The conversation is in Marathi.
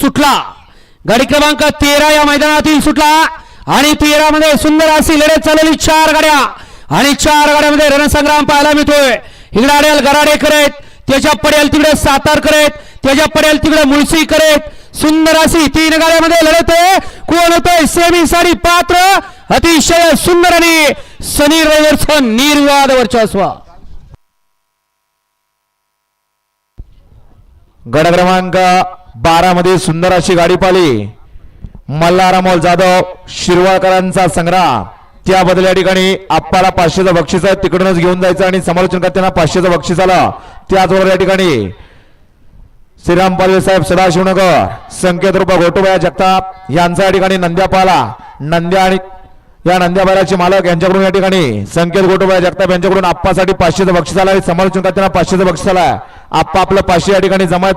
सुटला. गाडी क्रमांक तेरा या मैदानातील सुटला. आणि तेरा मध्ये सुंदर अशी लढत चालवली चार गाड्या. आणि चार गाड्यामध्ये रणसंग्राम पाहायला मिळतोय. इकडे गराडे करत त्याच्या पडेल तिकडे सातार करत त्याच्या पडेल तिकडे मुळशी करत. सुंदर अशी तीन गाड्यामध्ये लढत आहे. कोण होतोय? सेमी साडी पात्र अतिशय सुंदर आणि सनी रविवरचं निर्वाद वर्चस्व. गड क्रमांक बारा मध्ये सुंदर अशी गाडी पाली मल्हारामोल जाधव शिरवाळकरांचा संग्राम. त्याबद्दल या ठिकाणी आप्पाला पाचशेचं बक्षीस आहे. तिकडूनच घेऊन जायचं आणि समालोचन करताना पाचशेचं बक्षीस आलं. त्याचबरोबर या ठिकाणी श्रीराम पालवे साहेब सदाशिवनगर संकेत रूपा गोटोबाया जगताप यांचा या ठिकाणी नंद्या पाला. नंद्या आणि या नंद्या बैलाचे मालक यांच्याकडून या ठिकाणी संकेत गोटोबाया जगताप यांच्याकडून आप्पासाठी पाचशेचं बक्षीस आलं आणि समालोचन करताना पाचशेचं बक्षीस आलं. आप्पा आपलं पाचशे या ठिकाणी जमा